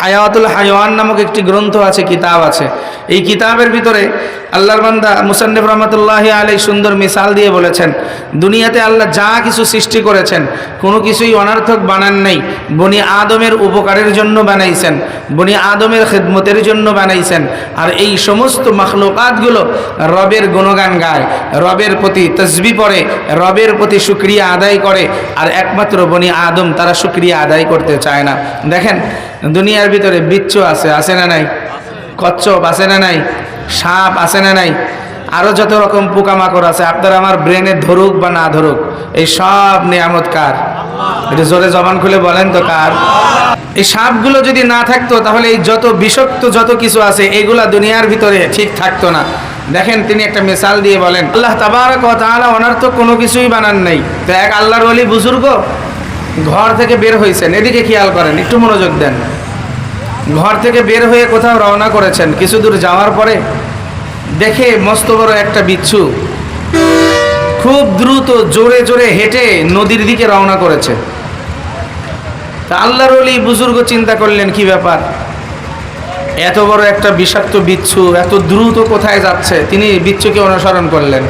হায়াতুল হায়ান নামক একটি গ্রন্থ আছে কিতাব আছে। এই কিতাবের ভিতরে আল্লাহর বান্দা মুসান্নফ রহমতুল্লাহ আলী সুন্দর মিসাল দিয়ে বলেছেন, দুনিয়াতে আল্লাহ যা কিছু সৃষ্টি করেছেন, কোনো কিছুই অনার্থক বানান নেই। বনি আদমের উপকারের জন্য বানাইছেন, বনি আদমের খেদমতের জন্য বানাইছেন। আর এই সমস্ত মখলুকাতগুলো রবের গুণগান গায়, রবের প্রতি তসবি পড়ে, রবের প্রতি সুক্রিয়া আদায় করে। আর একমাত্র বনি আদম তারা সুক্রিয়া আদায় করতে চায় না। দেখেন, দুনিয়ার ভিতরে বিচ্ছু আছে আছে না নাই? কচ্ছপ আছে না নাই? সাপ আছে না নাই? আরও যত রকম পোকামাকড় আছে, আপনার আমার ব্রেনে ধরুক বা না ধরুক, এই সব নিয়ামত কার? এটা জোরে জবান খুলে বলেন তো কার? এই সাপগুলো যদি না থাকতো, তাহলে এই যত বিষাক্ত যত কিছু আছে, এগুলা দুনিয়ার ভিতরে ঠিক থাকতো না। দেখেন, তিনি একটা মিসাল দিয়ে বলেন, আল্লাহ তাবারক ওয়া তাআলা অনার্থ কোনো কিছুই বানান নাই। তো এক আল্লাহর অলি বুজুর্গ ঘর থেকে বের হয়েছেন এদিকে খেয়াল করেন, একটু মনোযোগ দেন। ঘর থেকে বের হয়ে কোথাও রওনা করেছেন। কিছু দূর যাওয়ার পরে দেখে মস্ত বড় একটা বিচ্ছু। খুব দ্রুত জোরে জোরে হেঁটে নদীর দিকে রওনা করেছে। তা আল্লাহর অলি বুজুর্গ চিন্তা করলেন, কি ব্যাপার? এত বড় একটা বিষাক্ত বিচ্ছু, এত দ্রুত কোথায় যাচ্ছে? তিনি বিচ্ছুকে অনুসরণ করলেন।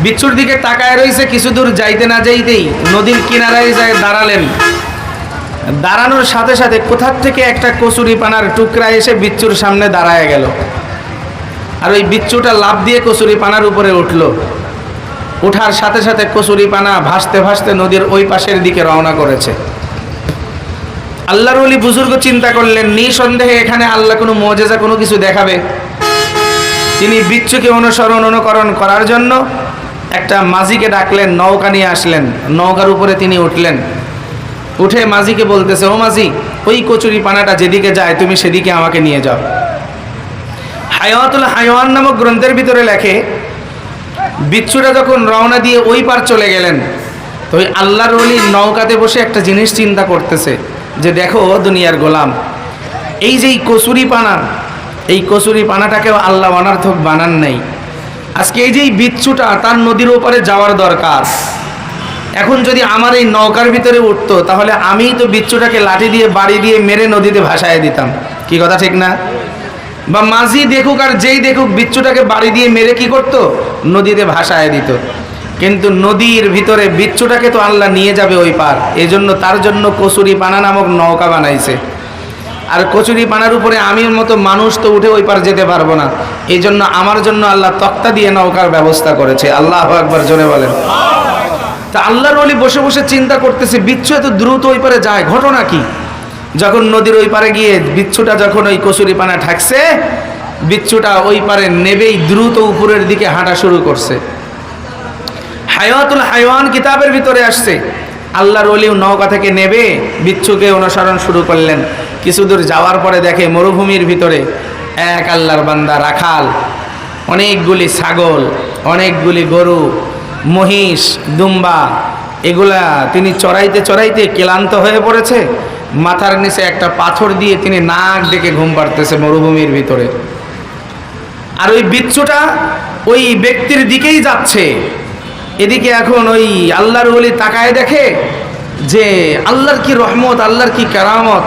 বিচ্ছুর দিকে তাকায় রয়েছে কিছু দূর যাইতে না যাইতেই নদীর কিনারায় যায় দাঁড়ালেন। দাঁড়ানোর সাথে সাথে কোথার থেকে একটা কচুরি পানার টুকরা এসে বিচ্ছুর সামনে দাঁড়ায় গেল। আর ওই বিচ্ছুটা লাভ দিয়ে কচুরি পানার উপরে উঠল। ওঠার সাথে সাথে কচুরি পানা ভাসতে ভাসতে নদীর ওই পাশের দিকে রওনা করেছে। আল্লাহর অলি বুজুর্গ চিন্তা করলেন, নিঃসন্দেহে এখানে আল্লাহ কোনো মজেজা কোনো কিছু দেখাবে। তিনি বিচ্ছুকে অনুসরণ অনুকরণ করার জন্য একটা মাঝিকে ডাকলেন, নৌকা নিয়ে আসলেন। নৌকার উপরে তিনি উঠলেন। উঠে মাঝিকে বলতেছে, ও মাঝি, ওই কচুরি পানাটা যেদিকে যায় তুমি সেদিকে আমাকে নিয়ে যাও। হায়াতুল হায়ান নামক গ্রন্থের ভিতরে লেখে, বিচ্ছুরা যখন রওনা দিয়ে ওই পার চলে গেলেন, তো ওই আল্লাহর অলি নৌকাতে বসে একটা জিনিস চিন্তা করতেছে যে, দেখো দুনিয়ার গোলাম, এই যে এই কচুরি পানা, এই কচুরি পানাটাকেও আল্লাহ অনার্থক বানান নেই। আজকে এই যে এই বিচ্ছুটা তার নদীর ওপারে যাওয়ার দরকার। এখন যদি আমার এই নৌকার ভিতরে উঠতো, তাহলে আমি তো বিচ্ছুটাকে লাঠি দিয়ে, বাড়ি দিয়ে মেরে নদীতে ভাসায় দিতাম। কি কথা ঠিক না? বা মাঝি দেখুক আর যেই দেখুক বিচ্ছুটাকে বাড়ি দিয়ে মেরে কি করতো? নদীতে ভাসায় দিত। কিন্তু নদীর ভিতরে বিচ্ছুটাকে তো আল্লাহ নিয়ে যাবে ওই পার। এই জন্য তার জন্য কচুরি পানা নামক নৌকা বানাইছে। আর কচুরি পানার উপরে আমির মতো মানুষ তো উঠে ওই পার যেতে পারব না। এই জন্য আমার জন্য আল্লাহ তক্তা দিয়ে নৌকার ব্যবস্থা করেছে। আল্লাহ একবার জোরে বলেন। তা আল্লাহর অলি বসে বসে চিন্তা করতেছে, বিচ্ছু এত দ্রুত ওই পারে যায়, ঘটনা কি? যখন নদীর ওই পারে গিয়ে বিচ্ছুটা যখন ওই কচুরি পানা ঠাকছে, বিচ্ছুটা ওই পারে নেবেই, দ্রুত উপরের দিকে হাঁটা শুরু করছে। হায়াতুল হায়ওয়ান কিতাবের ভিতরে আসছে। আল্লাহর অলিও নৌকা থেকে নেবে, বিচ্ছুকে অনুসরণ শুরু করলেন। কিছু দূর যাওয়ার পরে দেখে মরুভূমির ভিতরে এক আল্লাহর বান্দা রাখাল, অনেকগুলি ছাগল, অনেকগুলি গরু মহিষ, দুম্বা, এগুলা তিনি চড়াইতে চড়াইতে ক্লান্ত হয়ে পড়েছে। মাথার নিচে একটা পাথর দিয়ে তিনি নাক ডেকে ঘুম পাড়তেছে মরুভূমির ভিতরে। আর ওই বিচ্ছুটা ওই ব্যক্তির দিকেই যাচ্ছে। এদিকে এখন ওই আল্লাহর বলি তাকায় দেখে যে, আল্লাহর কি রহমত, আল্লাহর কি কেরামত?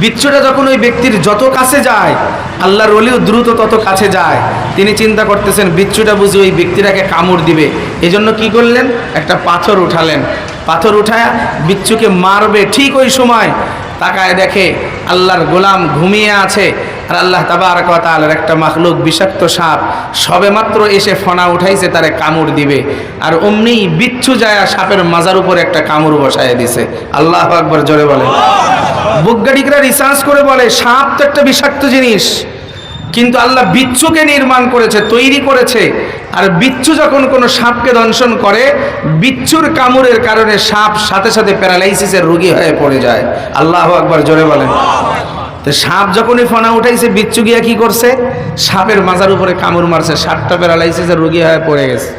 বিচ্ছুটা যখন ওই ব্যক্তির যত কাছে যায়, আল্লাহর অলিও দ্রুত তত কাছে যায়। তিনি চিন্তা করতেছেন, বিচ্ছুটা বুঝি ওই ব্যক্তিটাকে কামড় দিবে। এজন্য কি করলেন? একটা পাথর উঠালেন। পাথর উঠায় বিচ্ছুকে মারবে ঠিক ওই সময়। তাকায় দেখে আল্লাহর গোলাম ঘুমিয়ে আছে। আর আল্লাহ তাবার তালার একটা মাখলুক বিষাক্ত সাপ সবে মাত্র এসে ফনা উঠাইছে, তারে কামড় দিবে। আর অমনি বিচ্ছু যায় সাপের মাজার উপরে একটা কামড় বসায় দিছে। আল্লাহ একবার জোরে বলে বৈজ্ঞানিকরা রিসার্চ করে বলে, সাপ তো একটা বিষাক্ত জিনিস। কিন্তু আল্লাহ বিচ্ছুকে নির্মাণ করেছে, তৈরি করেছে। আর বিচ্ছু যখন কোনো সাপকে দংশন করে, বিচ্ছুর কামড়ের কারণে সাপ সাথে সাথে প্যারালাইসিসের রোগী হয়ে পড়ে যায়। আল্লাহ একবার জোরে বলেন। তো সাপ যখনই ফোনা উঠাইছে, বিচ্ছু গিয়া কি করছে? সাপের মাজার উপরে কামড় মারছে সাপটা প্যারালাইসিসের রোগী হয়ে পড়ে গেছে।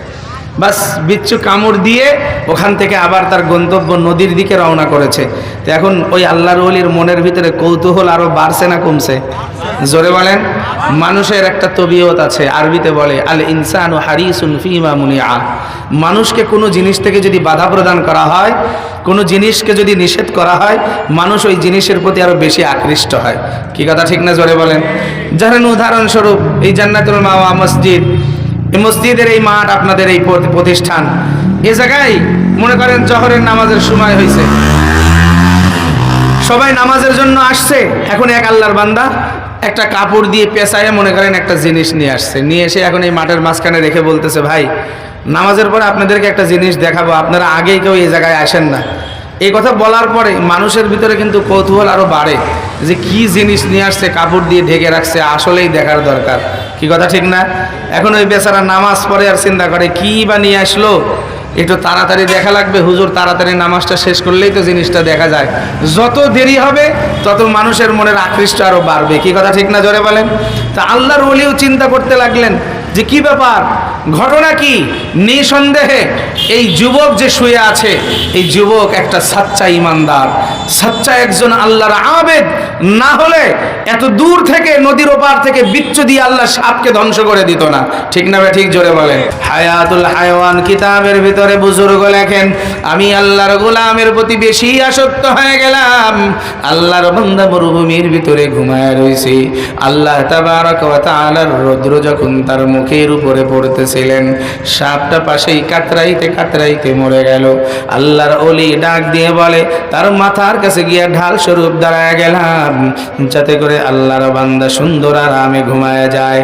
বাস বিচ্ছু কামড় দিয়ে ওখান থেকে আবার তার গন্তব্য নদীর দিকে রওনা করেছে। তো এখন ওই আল্লাহর অলির মনের ভিতরে কৌতূহল আরও বাড়ছে না কমছে? জোরে বলেন, মানুষের একটা তবিয়ত আছে, আরবিতে বলে আল ইনসান ও হারিসুন ফিমা মুনিয়া মানুষকে কোনো জিনিস থেকে যদি বাধা প্রদান করা হয়, কোনো জিনিসকে যদি নিষেধ করা হয়, মানুষ ওই জিনিসের প্রতি আরও বেশি আকৃষ্ট হয়। কি কথা ঠিক না? জোরে বলেন। যেমন উদাহরণস্বরূপ এই জান্নাতুল মাওয়া মসজিদ মসজিদের এই মাঠ আপনাদের এই প্রতিষ্ঠান। এ জায়গায় মনে করেন জহরের নামাজের সময় হয়েছে সবাই নামাজের জন্য আসছে, এখন এক আল্লাহর বান্দা একটা কাপড় দিয়ে পেঁচায় মনে করেন একটা জিনিস নিয়ে আসছে। নিয়ে এসে এখন এই মাঠের মাঝখানে রেখে বলতেছে, ভাই, নামাজের পরে আপনাদেরকে একটা জিনিস দেখাবো, আপনারা আগেই কেউ এই জায়গায় আসেন না। এই কথা বলার পরে মানুষের ভিতরে কিন্তু কৌতূহল আরও বাড়ে যে কি জিনিস নিয়ে আসছে, কাপড় দিয়ে ঢেকে রাখছে, আসলেই দেখার দরকার। কি কথা ঠিক না? এখন ওই বেচারা নামাজ পড়ে আর চিন্তা করে, কি বা নিয়ে আসলো? একটু তাড়াতাড়ি দেখা লাগবে, হুজুর তাড়াতাড়ি নামাজটা শেষ করলেই তো জিনিসটা দেখা যায়। যত দেরি হবে, তত মানুষের মনের আকৃষ্ট আরও বাড়বে। কি কথা ঠিক না জোরে বলেন? তা আল্লাহর ওলিও চিন্তা করতে লাগলেন যে কি ব্যাপার? ঘটনা কি? নিঃসন্দেহে এই যুবক যে শুয়ে আছে, এই যুবক একটা সাচ্চা ইমানদার। সাচ্চা একজন আল্লাহর আবেদ। না হলে এত দূর থেকে, নদীর ওপার থেকে বিচ্ছু দিয়ে আল্লাহ সাপকে ধ্বংস করে দিত না। ঠিক না ঠিক জোরে বলে হায়াতুল হায়ওয়ান কিতাবের ভিতরে বুজুর্গ লেখেন, আমি আল্লাহর গোলামের প্রতি বেশি আসক্ত হয়ে গেলাম। আল্লাহর বান্দা মরুভূমির ভিতরে ঘুমায় রয়েছে। আল্লাহ তাবারক ওয়া তাআলার রৌদ্র যখন তার মুখের উপরে পড়তেছিলেন সাপটা পাশেই কাতরাইতে কাতরাইতে মরে গেল। আল্লাহর অলি ডাক দিয়ে বলে, তার মাথার কাছে গিয়ে ঢাল স্বরূপ দাঁড়ায় গেলাম, যাতে করে আল্লাহর বান্দা সুন্দর আরামে ঘুমায় যায়।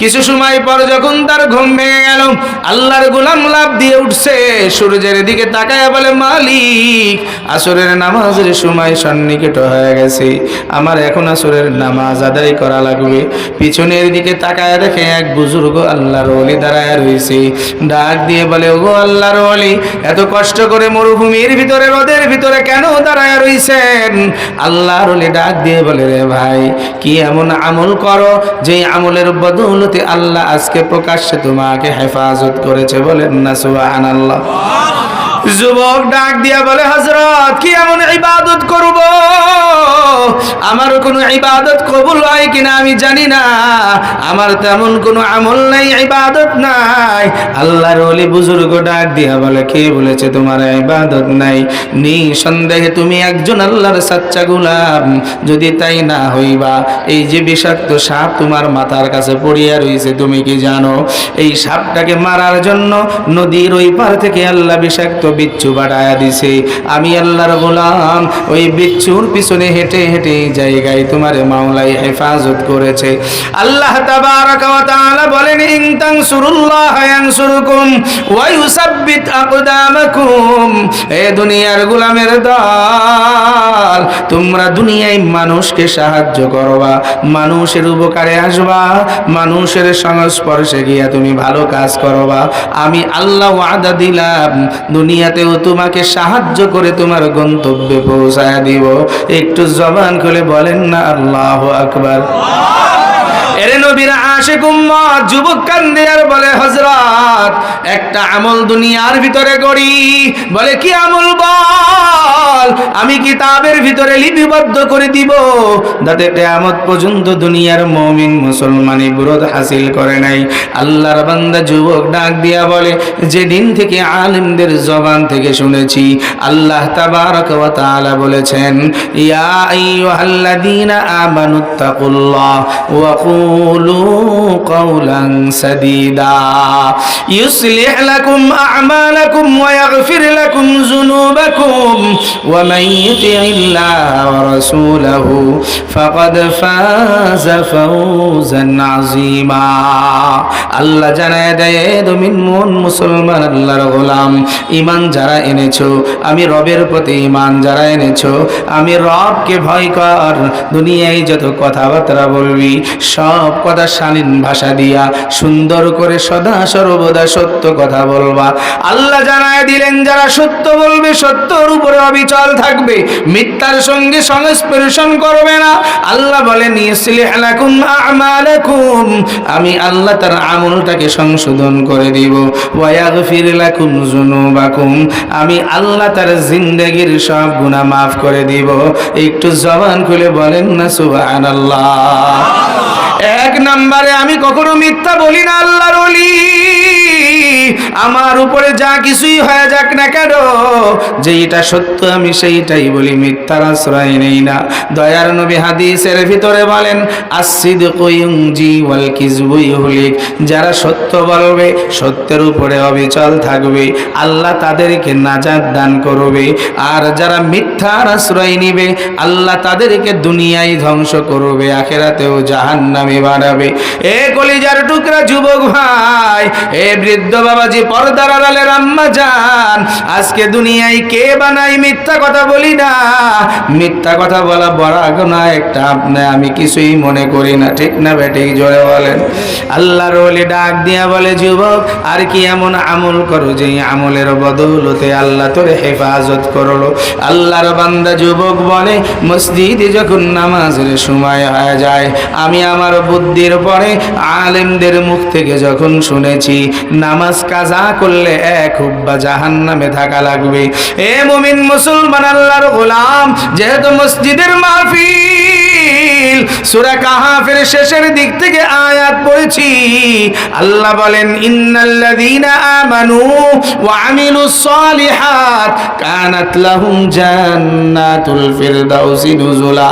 কিছু সময় পর যখন তার ঘুম ভেঙে গেল, আল্লাহর গোলাম লাভ দিয়ে উঠছে। সূর্যের দিকে তাকায় বলে, মালিক, আসরের নামাজের সময় সন্নিকট হয়ে গেছে। আমার এখন আসরের নামাজ আদায় করা লাগবে। পিছনের দিকে তাকায় দেখে এক বুজুর্গ আল্লাহর অলি দাঁড়ায় রয়েছে ডাক দিয়ে বলে, ওগো আল্লাহর অলি এত কষ্ট করে মরুভূমির ভিতরে রোদের ভিতরে কেন দাঁড়ায় রয়েছেন আল্লাহর অলি ডাক দিয়ে বলে, রে ভাই, কি এমন আমল করো যে আমলের বদৌলতে আল্লাহ আজকে প্রকাশ্যে তোমাকে হেফাজত করেছে বলেন না, সুবহানাল্লাহ? যুবক ডাক দিয়া বলে হজরত কি এমন ইবাদত করব? আমার কোনো ইবাদত কবুল হয় কিনা আমি জানি না। আমার তেমন কোনো আমল নাই, ইবাদত নাই। আল্লাহর ওলি বুজুর্গ ডাক দিয়া বলে, কে বলেছে তোমার ইবাদত নাই? নিঃসন্দেহে তুমি একজন আল্লাহর সাচ্চা গুলাম। যদি তাই না হইবা, এই যে বিষাক্ত সাপ তোমার মাথার কাছে পড়িয়া রয়েছে তুমি কি জানো? এই সাপটাকে মারার জন্য নদীর ওই পার থেকে আল্লাহ বিষাক্ত বিচ্ছু বাড়ায়া দিছে। আমি আল্লাহর গোলাম, ওই বিচ্ছুর পিছনে হেঁটে হেঁটে জায়গায় তোমার মাওলাই হেফাজত করেছে। আল্লাহ বলেন দুনিয়ার দল, তোমরা দুনিয়ায় মানুষকে সাহায্য করবা, মানুষের উপকারে আসবা, মানুষের সংস্পর্শে গিয়া তুমি ভালো কাজ করবা। আমি আল্লাহ আদা দিলাম দুনিয়াতেও তোমাকে সাহায্য করে তোমার গন্তব্যে পৌঁছায় দিব। একটু জবান খুলে বলেন না, আল্লাহ আকবার। লিপিবদ্ধ করে দিব, যাতে পর্যন্ত দুনিয়ার মুসলমানি হাসিল করে নাই। আল্লাহর বান্দা যুবক ডাক দিয়া বলে যেদিন থেকে আলিমদের জবান থেকে শুনেছি, আল্লাহ তাআলা বলেছেন, ইয়া কুলু কওলান সাদীদা ইউসলিহ লাকুম আ'মালাকুম ওয়া ইয়াগফির লাকুম যুনুবাকুম ওয়া মান ইউতি'িল্লাহ ওয়া রাসূলাহু ফাকাদ ফাযা আল্লাহ জানায় দেয় দমিন মন মুসলমান আল্লাহর গোলাম। ইমান যারা এনেছো, আমি রবের প্রতি ইমান যারা এনেছো, আমি রবকে ভয় কর। দুনিয়ায় যত কথাবার্তা বলবি, সব কথা শালীন ভাষা দিয়া সুন্দর করে সদা সর্বদা সত্য কথা বলবা। আল্লাহ জানায় দিলেন, যারা সত্য বলবে, সত্যর উপরে অবিচল থাকবে। মিথ্যার সঙ্গে সংস্পর্শন করবে না। আল্লাহ বলেন লাকুম আমালাকুম। আমি আল্লাহ তার আমলটাকে সংশোধন করে দিব। ওয়াগফির লাকুম যুনুবাকুম। আমি আল্লাহ তার জিন্দেগীর সব গুনাহ মাফ করে দিব। একটু জবান খুলে বলেন না, সুবহানাল্লাহ। এক নম্বরে আমি কখনো মিথ্যা বলি না আল্লাহর অলি আমার উপরে যা কিছুই হয়ে যাক না কেন যেইটা সত্য আমি সেইটাই বলি, মিথ্যার আশ্রয় নেই না। দয়ার নবী হাদিসের ভিতরে বলেন আসিদ জি ওয়াল কিজবুই হুলিক যারা সত্য বলবে, সত্যের উপরে অবিচল থাকবে। আল্লাহ তাদেরকে নাজাত দান করবে। আর যারা মিথ্যার আশ্রয় নিবে, আল্লাহ তাদেরকে দুনিয়ায় ধ্বংস করবে, আখেরাতেও জাহান নামে বাড়াবে এ কলিজার টুকরা যুবক ভাই, এ বৃদ্ধ বাবাজি পর্দার আড়ালের আম্মা যান। আজকে দুনিয়ায় কে বানাই মিথ্যা কথা বলি না। মিথ্যা কথা বলা বড় না একটা আপনি আমি কিছুই মনে করি না, ঠিক না বেঠিক জোরে বলেন। আল্লাহর ওলি ডাক দিয়া বলে, যুবক, আর কি এমন আমল করো যে আমলের বদৌলতে আল্লাহ তোরে হেফাজত করল? আল্লাহর বান্দা যুবক বলে, মসজিদে যখন নামাজের সময় হয়ে যায়, আমি আমার বুদ্ধির পরে আলেমদের মুখ থেকে যখন শুনেছি, নামাজ কাজা করলে এক হুব্বা জাহান নামে থাকা লাগবে। এ মুমিন মুসলমান আল্লাহর গোলাম, যেহেতু মসজিদের মাহফিল সূরা কাহাফের শেষের দিক থেকে আয়াত পড়েছি। আল্লাহ বলেন, ইন্নাল্লাযীনা আমানু ওয়া আমিলুস সালিহাত কানাত লাহুম জান্নাতুল ফিরদাউসি নুজুলা।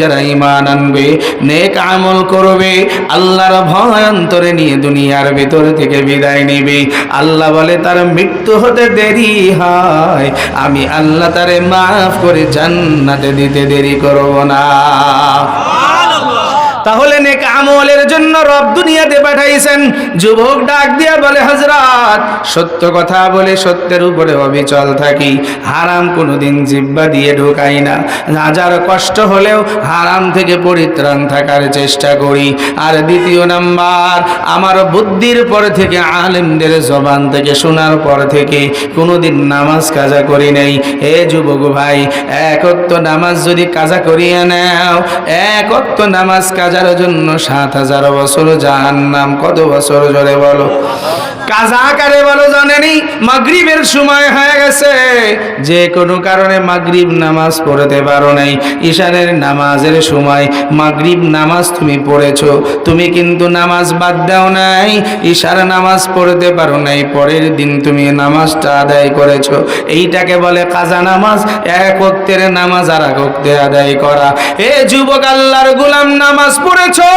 যারা ঈমান আনবে, নেক আমল করবে, আল্লাহর ভয় অন্তরে নিয়ে দুনিয়ার ভিতর থেকে বিদায় নেবে। আল্লাহ বলে, তার মৃত্যু হতে দেরি হয়। আমি আল্লাহ তারে মাফ করে জান্নাতে দিতে দেরি করব না। Ah. তাহলে নেক আমলের জন্য রব দুনিয়াতে পাঠাইছেন। যুবক ডাক দিয়া বলে হজরত সত্য কথা বলে সত্যের উপরে অবিচল থাকি। হারাম কোনোদিন জিব্বা দিয়ে ঢোকাই না। হাজার কষ্ট হলেও হারাম থেকে পরিত্রাণ থাকার চেষ্টা করি। আর দ্বিতীয় নাম্বার, আমার বুদ্ধির পর থেকে, আলেমদের জবান থেকে, শোনার পর থেকে কোনোদিন নামাজ কাজা করি নাই। হে যুবক ভাই একত্ব নামাজ যদি কাজা করিয়ে নাও একত্ব নামাজ কাজার জন্য সাত হাজার বছর জাহান নাম কত বছর জোরে বলো? কাজা কারে বলো জানেনি? মাগরিবের সময় হয়ে গেছে। যে কোনো কারণে মাগরিব নামাজ পড়তে পারো নাই। ঈশানের নামাজের সময় মাগরিব নামাজ তুমি পড়েছো। তুমি কিন্তু নামাজ বাদ দাও নাই। ঈশার নামাজ পড়তে পারো নাই। পরের দিন তুমি নামাজটা আদায় করেছ। এইটাকে বলে কাজা নামাজ। এক নামাজ আর এক আদায় করা। এ যুবক, আল্লাহর গোলাম নামাজ পড়েছো।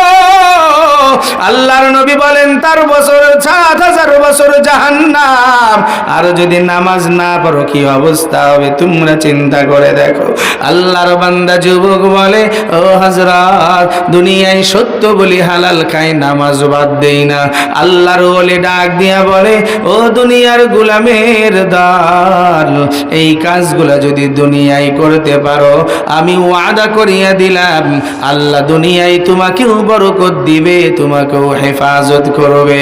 আল্লাহর নবী বলেন, তার বছর সাত হাজার বছর জাহান্নাম। আর যদি নামাজ না পড়ো, কি অবস্থা হবে? তোমরা চিন্তা করে দেখো। আল্লাহর বান্দা যুবক বলে, ও হজরত দুনিয়ায় সত্য বলি হালাল খাই, নামাজ বাদ দেই না। আল্লাহর বলে ডাক দিয়া বলে, ও দুনিয়ার গুলামের দাল, এই কাজগুলা যদি দুনিয়ায় করতে পারো, আমি ওয়াদা করিয়া দিলাম। আল্লাহ দুনিয়ায় তোমাকেও বরকত দিবে, তোমাকেও হেফাজত করবে।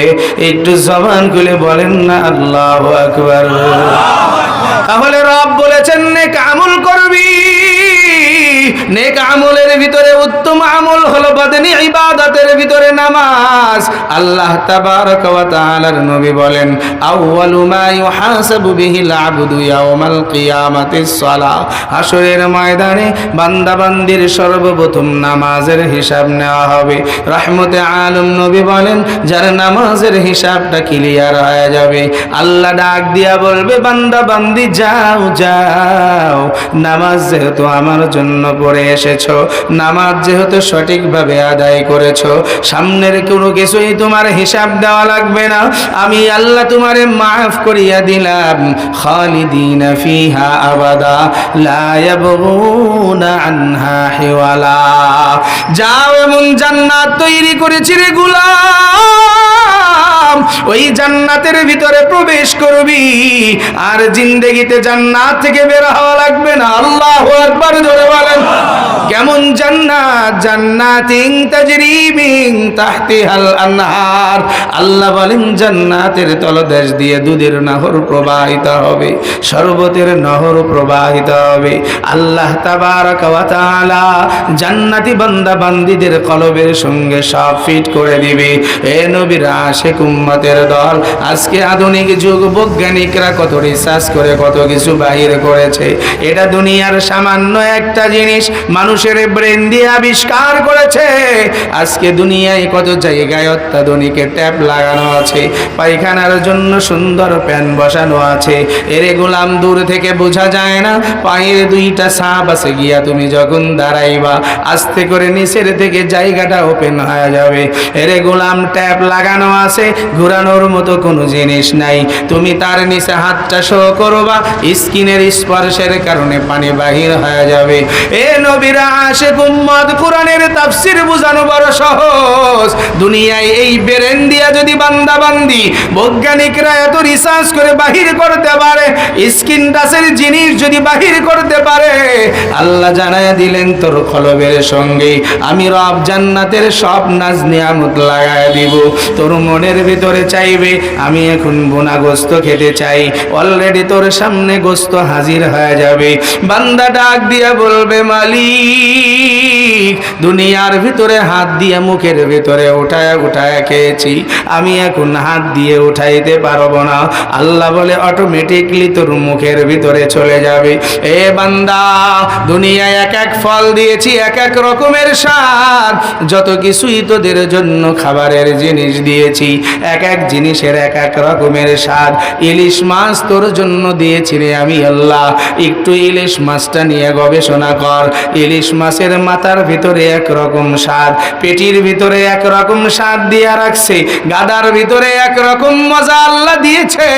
একটু জবান খুলে বলেন না আল্লাহ আকবার। তাহলে রব বলেছেন নেক আমল করবি। নেক আমলের ভিতরে উত্তম আমল হলো বাদনি ইবাদতের ভিতরে নামাজ। আল্লাহ তাবারক ওয়া তাআলার নবী বলেন আউয়ালু মা ইউহাসাবু বিহিল আবদু ইয়াউমাল কিয়ামাতিস সালাহ হাসরের ময়দানে বান্দা বান্দির সর্বপ্রথম নামাজের হিসাব নেওয়া হবে। রহমতে আলম নবী বলেন, যার নামাজের হিসাবটা ক্লিয়ার হয়ে যাবে। আল্লাহ ডাক দিয়া বলবে বান্দা বান্দি যাও যাও। নামাজ যেহেতু আমার জন্য পড়ে এসেছ। নামাজ যেহেতু সঠিকভাবে আদায় করেছ, সামনের কোনো কিছুই তোমার হিসাব দেওয়া লাগবে না। আমি আল্লাহ তোমারে মাফ করিয়া দিলাম। খালিদিনা ফিহা আবাদা, লা ইয়াবগুনা আনহা হিওয়ালা। যাও এমন জান্নাত তৈরি করেছি রে গুলাম। ওই জান্নাতের ভিতরে প্রবেশ করবি। আর জিন্দেগিতে জান্নাত থেকে বের হওয়া লাগবে না। আল্লাহ একবার ধরে বলেন। কেমন জান্নাত? জান্নাতিং তাজরি মিন তাহতিহাল আনহার। আল্লাহ বলেন, জান্নাতের তলদেশ দিয়ে দুধের নহর প্রবাহিত হবে, শরবতের নহর প্রবাহিত হবে। আল্লাহ তাবারক ওয়া তাআলা জান্নাতি বান্দা বান্দীদের কলবের সঙ্গে সব ফিট করে দিবে। এ নবীর আশেক উম্মতের দল, আজকে আধুনিক যুগ, বৈজ্ঞানিকরা কত রিসার্চ করে, কত কিছু বাহির করেছে। এটা দুনিয়ার সামান্য একটা জিনিস মানুষের ব্রেন দিয়ে আবিষ্কার করেছে। আজকে দুনিয়ায় কত জায়গায় অত্যাধুনিক ট্যাপ লাগানো আছে, পায়খানার জন্য সুন্দর প্যান বসানো আছে। এরে গোলাম, দূর থেকে বোঝা যায় না, পায়ের দুইটা সাপ আছে গিয়া তুমি যখন দাঁড়াইবা, আস্তে করে নিচের থেকে জায়গাটা ওপেন হয়ে যাবে। এরে গোলাম, ট্যাপ লাগানো আছে, ঘোরানোর মতো কোনো জিনিস নাই। তুমি তার নিচে হাতটা শো করবা, স্কিনের স্পর্শের কারণে পানি বাহির হয়ে যাবে। এ নবীরা আসে গুম্মদ কোরআনের তাফসির বোঝানো বড় সহজ। দুনিয়ায় এই যদি বান্দা বান্দি বৈজ্ঞানিকরা এত রিসার্চ করে বাহির করতে পারে স্কিন টাচের জিনিস যদি বাহির করতে পারে, আল্লাহ জানায় দিলেন, তোর কলবের সঙ্গে আমি রব জান্নাতের সব নাজ নিয়ামত লাগায় দিব। তোর মনের ভিতরে চাইবে, আমি এখন বোনা গোস্ত খেতে চাই। অলরেডি তোর সামনে গোস্ত হাজির হয়ে যাবে। বান্দা ডাক দিয়া বলবে, মালিক দুনিয়ার ভিতরে হাত দিয়ে মুখের ভিতরে উঠায় উঠায় খেয়েছি। আমি এখন হাত দিয়ে উঠাইতে পারব না। আল্লাহ বলে অটোমেটিকলি তোর মুখের ভিতরে চলে যাবে। এ বান্দা, দুনিয়ায় এক এক ফল দিয়েছি, এক এক রকমের স্বাদ। যত কিছুই তোদের জন্য খাবারের জিনিস দিয়েছি, এক এক জিনিসের এক এক রকমের স্বাদ। ইলিশ মাছ তোর জন্য দিয়েছি রে আমি আল্লাহ। একটু ইলিশ মাছটা নিয়ে গবেষণা কর। ইলিশ মাছের মাথার ভিতরে এক রকম স্বাদ, পেটির ভিতরে এক রকম স্বাদ দিয়া রাখছে, গাদার ভিতরে এক রকম মজা আল্লাহ দিয়েছে,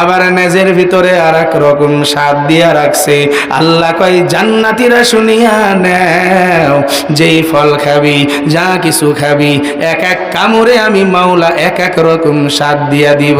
আবার নেজের ভিতরে আর এক রকম স্বাদ দিয়া রাখছে। আল্লাহ কয়, জান্নাতিরা শুনিয়া নেও, যেই ফল খাবি, যা কিছু খাবি, এক এক কামড়ে আমি মাওলা এক এক রকম স্বাদ দিয়া দিব।